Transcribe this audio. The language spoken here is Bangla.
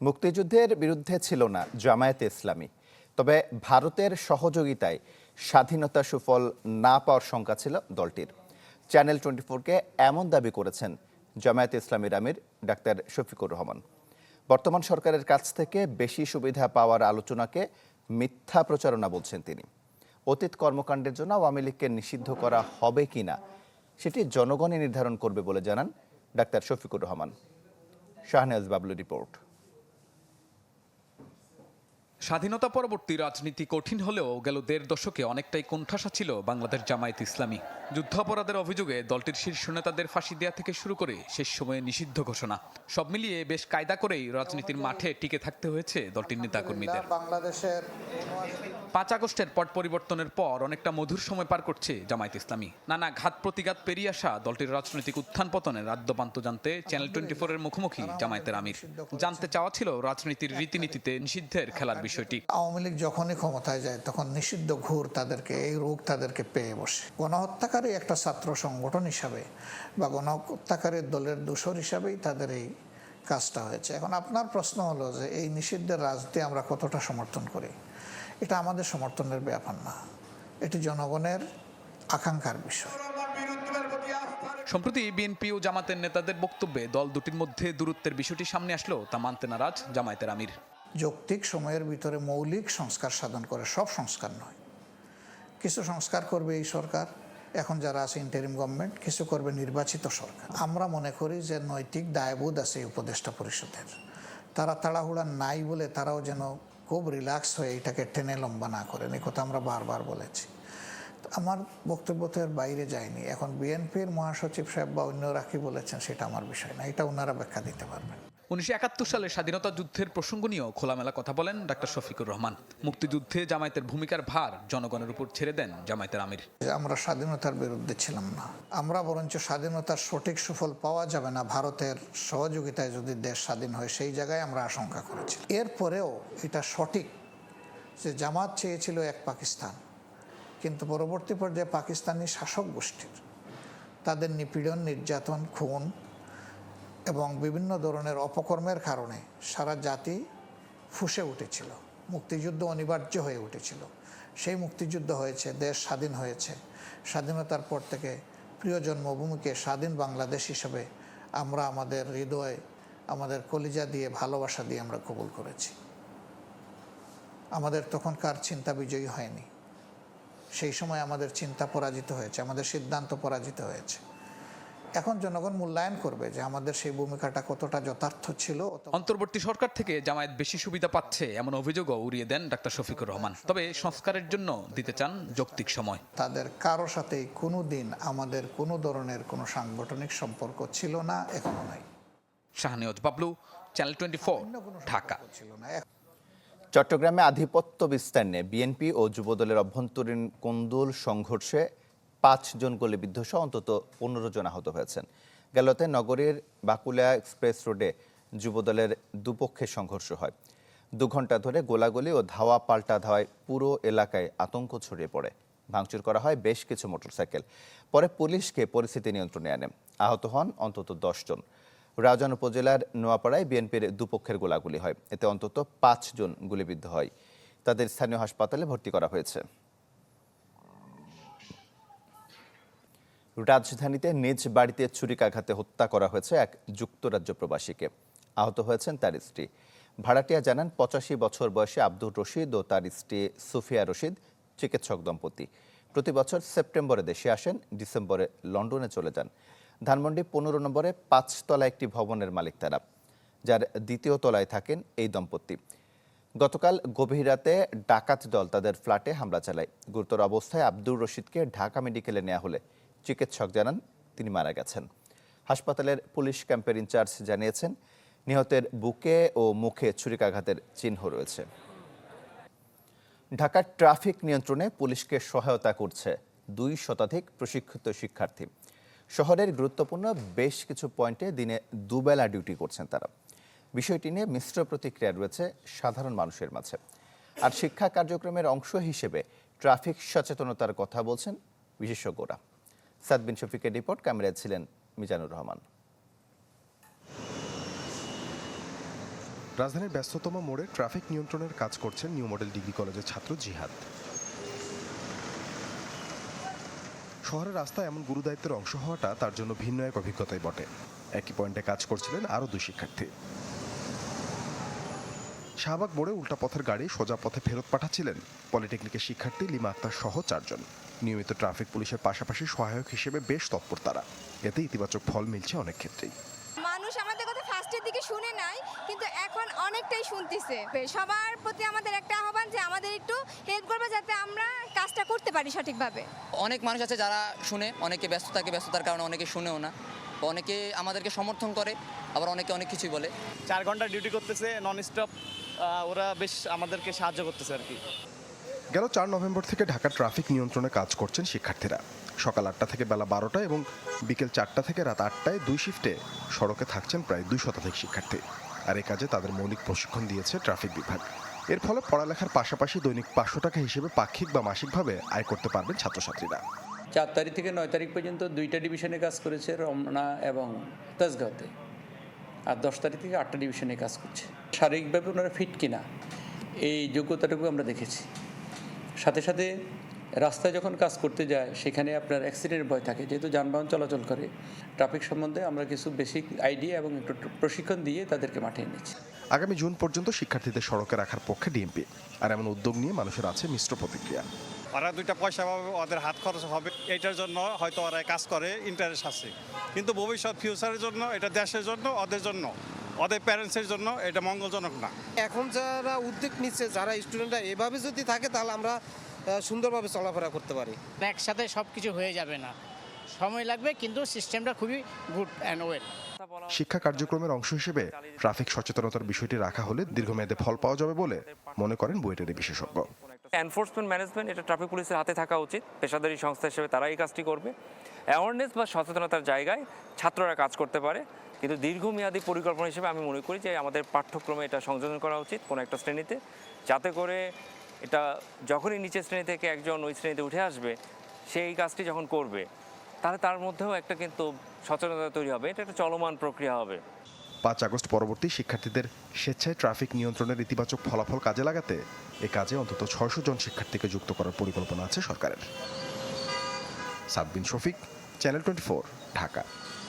মুক্তিযুদ্ধের বিরুদ্ধে ছিল না জামায়াতে ইসলামী। তবে ভারতের সহযোগিতায় স্বাধীনতা সুফল না পাওয়ার শঙ্কা ছিল দলটির। চ্যানেল টোয়েন্টি ফোরকে এমন দাবি করেছেন জামায়াতে ইসলামীর আমির ডাক্তার শফিকুর রহমান। বর্তমান সরকারের কাছ থেকে বেশি সুবিধা পাওয়ার আলোচনাকে মিথ্যা প্রচারণা বলছেন তিনি। অতীত কর্মকাণ্ডের জন্য আওয়ামী লীগকে নিষিদ্ধ করা হবে কিনা সেটি জনগণই নির্ধারণ করবে বলে জানান ডাক্তার শফিকুর রহমান। শাহনেজ বাবলু রিপোর্ট। স্বাধীনতা পরবর্তী রাজনীতি কঠিন হলেও গেল দেড় দশকে অনেকটাই কোণঠাসা ছিল বাংলাদেশ জামায়াত ইসলামী। যুদ্ধাপরাধের অভিযোগে দলটির শীর্ষ নেতাদের ফাঁসি দেওয়া থেকে শুরু করে শেষ সময়ে নিষিদ্ধ ঘোষণা। সব মিলিয়ে বেশ কায়দা করেই রাজনীতির মাঠে টিকে থাকতে হয়েছে দলটির নেতাকর্মীদের। বাংলাদেশের পাঁচ আগস্টের পট পরিবর্তনের পর অনেকটা মধুর সময় পার করছে জামায়াত ইসলামী। নানা ঘাত প্রতিঘাত পেরিয়ে আসা দলটির রাজনৈতিক উত্থান পতনের আদ্যপান্ত জানতে চ্যানেল টোয়েন্টি ফোরের মুখোমুখি জামায়াতের আমির। জানতে চাওয়া ছিল রাজনীতির রীতিনীতিতে নিষিদ্ধের খেলার বিষয়টি। আওয়ামী লীগ যখনই ক্ষমতায় যায় তখন নিষিদ্ধ ঘুর তাদেরকে এই রোগ তাদেরকে পেয়ে বসে। গণহত্যাকারী একটা ছাত্র সংগঠন হিসাবে বা গণহত্যাকারী দলের দোষর হিসাবেই তাদের এই কাজটা হয়েছে। এখন আপনার প্রশ্ন হলো যে এই নিষিদ্ধের রাজনীতি আমরা কতটা সমর্থন করি? এটা আমাদের সমর্থনের ব্যাপার না। এটি জনগণের আকাঙ্ক্ষার বিষয়। সম্প্রতি বিএনপি ও জামাতের নেতাদের বক্তব্যে দল দুটির মধ্যে দূরত্বের বিষয়টি সামনে আসলো। তা মানতে নারাজ জামায়াতের আমির। যৌক্তিক সময়ের ভিতরে মৌলিক সংস্কার সাধন করে, সব সংস্কার নয়। কিছু সংস্কার করবে এই সরকার, এখন যারা আছে ইন্টারিম গভর্নমেন্ট কিছু করবে নির্বাচিত সরকার। আমরা মনে করি যে নৈতিক দায়বোধ আছে এই উপদেষ্টা পরিষদের। তারা তাড়াহুড়া নাই বলে তারাও যেন খুব রিল্যাক্স হয়ে এটাকে টেনে লম্বা না করেন, এ কথা আমরা বারবার বলেছি। আমার বক্তব্য তো এর বাইরে যায়নি। এখন বিএনপির মহাসচিব সাহেব বা অন্যরা কি বলেছেন সেটা আমার বিষয় না এটা ওনারা ব্যাখ্যা দিতে পারবেন। উনিশশো একাত্তর সালে স্বাধীনতা যুদ্ধের প্রসঙ্গ নিয়েও খোলামেলা কথা বলেন ডাক্তার শফিকুর রহমান। মুক্তিযুদ্ধে জামায়াতের ভূমিকার ভার জনগণের উপর ছেড়ে দেন জামায়াতের আমির। আমরা স্বাধীনতার বিরুদ্ধে ছিলাম না। আমরা বরঞ্চ স্বাধীনতার সঠিক সুফল পাওয়া যাবে না ভারতের সহযোগিতায় যদি দেশ স্বাধীন হয় সেই জায়গায় আমরা আশঙ্কা করেছি এরপরেও এটা সঠিক যে জামাত চেয়েছিল এক পাকিস্তান। কিন্তু পরবর্তী পর্যায়ে পাকিস্তানি শাসক গোষ্ঠীর তাদের নিপীড়ন, নির্যাতন, খুন এবং বিভিন্ন ধরনের অপকর্মের কারণে সারা জাতি ফুসে উঠেছিল। মুক্তিযুদ্ধ অনিবার্য হয়ে উঠেছিল। সেই মুক্তিযুদ্ধ হয়েছে, দেশ স্বাধীন হয়েছে। স্বাধীনতার পর থেকে প্রিয় জন্মভূমিকে স্বাধীন বাংলাদেশ হিসেবে আমরা আমাদের হৃদয়, আমাদের কলিজা দিয়ে, ভালোবাসা দিয়ে আমরা কবুল করেছি। আমাদের তখনকার চিন্তা বিজয়ী হয়নি। সেই সময় আমাদের চিন্তা পরাজিত হয়েছে আমাদের সিদ্ধান্ত পরাজিত হয়েছে। এখন জনগণ মূল্যায়ন করবে যে আমাদের সেই ভূমিকাটা কতটা যথার্থ ছিল অন্তর্বর্তী সরকার থেকে জামায়াত বেশি সুবিধা পাচ্ছে এমন অভিযোগও উড়িয়ে দেন ডাক্তার শফিকুর রহমান। তবে সংস্কারের জন্য দিতে চান যৌক্তিক সময়। তাদের কারও সাথে কোনো দিন আমাদের কোনো ধরনের কোনো সাংগঠনিক সম্পর্ক ছিল না এখনও নাই। Shahniaz Bablu channel twenty four Dhaka. ছিল না চট্টগ্রামে আধিপত্য বিস্তার নিয়ে বিএনপি ও যুবদলের অভ্যন্তরীণ কোন্দল সংঘর্ষে পাঁচজন গুলিবিদ্ধ সহ অন্তত পনেরো জন আহত হয়েছেন। গেলতে নগরীর বাকুলিয়া এক্সপ্রেস রোডে যুবদলের দুপক্ষের সংঘর্ষ হয়। দু ঘণ্টা ধরে গোলাগুলি ও ধাওয়া পাল্টা ধাওয়ায় পুরো এলাকায় আতঙ্ক ছড়িয়ে পড়ে। ভাঙচুর করা হয় বেশ কিছু মোটরসাইকেল। পরে পুলিশকে পরিস্থিতি নিয়ন্ত্রণে আনে। আহত হন অন্তত দশ জন। রাউজান উপজেলার নোয়াপাড়ায় বিএনপির দুপক্ষের গোলাগুলি হয়। এতে অন্তত পাঁচজন গুলিবিদ্ধ হয়। তাদের স্থানীয় হাসপাতালে ভর্তি করা হয়েছে। রাজধানীতে নিজ বাড়িতে ছুরিকাঘাতে হত্যা করা হয়েছে এক যুক্তরাজ্য প্রবাসীকে। আহত হয়েছেন তার স্ত্রী। ভাড়াটিয়া জানান, পঁচাশি বছর বয়সী আব্দুর রশিদ ও তার স্ত্রী সুফিয়া রশিদ চিকিৎসক দম্পতি। প্রতি বছর সেপ্টেম্বরে দেশে আসেন, ডিসেম্বরে লন্ডনে চলে যান। ধানমন্ডি পনেরো নম্বরে পাঁচতলা একটি ভবনের মালিক তারা, যার দ্বিতীয় তলায় থাকেন এই দম্পতি। গতকাল গভীর রাতে ডাকাত দল তাদের ফ্ল্যাটে হামলা চালায়। গুরুতর অবস্থায় আব্দুর রশিদকে ঢাকা মেডিকেলে নেওয়া হলে চিকিৎসক জানান তিনি মারা গেছেন। হাসপাতালের পুলিশ ক্যাম্পের ইনচার্জ জানিয়েছেন, নিহতের বুকে ও মুখে ছুরিকাঘাতের চিহ্ন রয়েছে। ঢাকার ট্রাফিক নিয়ন্ত্রণে পুলিশকে সহায়তা করছে দুই শতাধিক প্রশিক্ষিত শিক্ষার্থী। শহরের গুরুত্বপূর্ণ বেশ কিছু পয়েন্টে দিনে দুবেলা ডিউটি করছেন তারা। বিষয়টি নিয়ে মিশ্র প্রতিক্রিয়া রয়েছে সাধারণ মানুষের মাঝে। আর শিক্ষা কার্যক্রমের অংশ হিসেবে ট্রাফিক সচেতনতার কথা বলছেন বিশেষজ্ঞরা। সাদবিন শফিকের রিপোর্ট, ক্যামেরায় ছিলেন মিজানুর রহমান। রাজধানীর ব্যস্ততম মোড়ে ট্রাফিক নিয়ন্ত্রণের কাজ করছেন নিউ মডেল ডিগ্রি কলেজের ছাত্র জিহাদ। শহরের রাস্তায় এমন গুরুদায়িত্বের অংশ হওয়াটা তার জন্য ভিন্ন এক অভিজ্ঞতাই বটে। একই পয়েন্টে কাজ করছিলেন আরও দুই শিক্ষার্থী। শাহবাগ মোড়ে উল্টা পথের গাড়ি সোজা পথে ফেরত পাঠাচ্ছিলেন পলিটেকনিকের শিক্ষার্থী লিমা আক্তার সহ চারজন। নিয়মিত ট্রাফিক পুলিশের পাশাপাশি সহায়ক হিসেবে বেশ তৎপর তারা। এতে ইতিবাচক ফল মিলছে অনেক ক্ষেত্রেই মানুষ আমাদের কথা ফার্স্টের দিকে শুনে নাই কিন্তু এখন অনেকটাই শুনতেছে। সবার প্রতি আমাদের একটা আহ্বান যে আমাদের একটু হেল্প করবে যাতে আমরা কাজটা করতে পারি সঠিকভাবে। অনেক মানুষ আছে যারা শুনে অনেকে ব্যস্ত থাকে ব্যস্ততার কারণে অনেকে শুনেও না। অনেকে আমাদেরকে সমর্থন করে আবার অনেকে অনেক কিছুই বলে। চার ঘণ্টা ডিউটি করতেছে নন স্টপ ওরা বেশ আমাদেরকে সাহায্য করতেছে আর কি। গেল চার নভেম্বর থেকে ঢাকার ট্রাফিক নিয়ন্ত্রণে কাজ করছেন শিক্ষার্থীরা। সকাল আটটা থেকে বেলা বারোটা এবং বিকেল চারটা থেকে রাত আটটায় দুই শিফটে সড়কে থাকছেন প্রায় দুই শতাধিক শিক্ষার্থী। আর এ কাজে তাদের মৌলিক প্রশিক্ষণ দিয়েছে ট্রাফিক বিভাগ। এর ফলে পড়ালেখার পাশাপাশি দৈনিক পাঁচশো টাকা হিসেবে পাক্ষিক বা মাসিকভাবে আয় করতে পারবেন ছাত্রছাত্রীরা। চার তারিখ থেকে নয় তারিখ পর্যন্ত দুইটা ডিভিশনে কাজ করেছে রমনা এবং তেজগাঁওতে। আর দশ তারিখ থেকে আটটা ডিভিশনে কাজ করছে। শারীরিকভাবে ওনারা ফিট কিনা, এই যোগ্যতাটুকু আমরা দেখেছি। সাথে সাথে রাস্তায় যখন কাজ করতে যায় সেখানে আপনার অ্যাক্সিডেন্টের ভয় থাকে। যেহেতু যানবাহন চলাচল করে ট্রাফিক সম্বন্ধে আমরা কিছু বেসিক আইডিয়া এবং একটু প্রশিক্ষণ দিয়ে তাদেরকে মাঠে এনেছি আগামী জুন পর্যন্ত শিক্ষার্থীদের সড়কে রাখার পক্ষে ডিএমপি। আর এমন উদ্যোগ নিয়ে মানুষের আছে মিশ্র প্রতিক্রিয়া। ওরা দুইটা পয়সা পাবে ওদের হাত খরচ হবে। এটার জন্য হয়তো ওরা কাজ করে ইন্টারেস্ট আছে। কিন্তু ভবিষ্যৎ ফিউচারের জন্য এটা দেশের জন্য ওদের জন্য। ওদের প্যারেন্টসের জন্য এটা মঙ্গলজনক না। এখন যারা উদ্যোগ নিচ্ছে যারা স্টুডেন্টরা এভাবে যদি থাকে তাহলে আমরা সুন্দরভাবে চলাফেরা করতে পারি। একসাথে সব কিছু হয়ে যাবে না। সময় লাগবে কিন্তু সিস্টেমটা খুবই গুড অ্যান্ড ওয়েল শিক্ষা কার্যক্রমের অংশ হিসেবে ট্রাফিক সচেতনতার বিষয়টি রাখা হলে দীর্ঘমেয়াদে ফল পাওয়া যাবে বলে মনে করেন বুয়েটের বিশেষজ্ঞ। এনফোর্সমেন্ট ম্যানেজমেন্ট এটা ট্রাফিক পুলিশের হাতে থাকা উচিত। পেশাদারি সংস্থা হিসেবে তারা এই কাজটি করবে। অ্যাওয়ারনেস বা সচেতনতার জায়গায় ছাত্ররা কাজ করতে পারে। কিন্তু দীর্ঘমেয়াদী পরিকল্পনা হিসেবে আমি মনে করি যে আমাদের পাঠ্যক্রমে এটা সংযোজন করা উচিত কোনো একটা শ্রেণীতে। যাতে করে এটা যখনই নিচের শ্রেণি থেকে একজন ওই শ্রেণীতে উঠে আসবে সেই কাজটি যখন করবে, তাহলে তার মধ্যেও একটা কিন্তু সচেতনতা তৈরি হবে। এটা একটা চলমান প্রক্রিয়া হবে। পাঁচ আগস্ট পরবর্তী শিক্ষার্থীদের স্বেচ্ছায় ট্রাফিক নিয়ন্ত্রণের ইতিবাচক ফলাফল কাজে লাগাতে এ কাজে অন্তত ছয়শো জন শিক্ষার্থীকে যুক্ত করার পরিকল্পনা আছে সরকারের। Sabbin Shafiq, channel twenty Dhaka.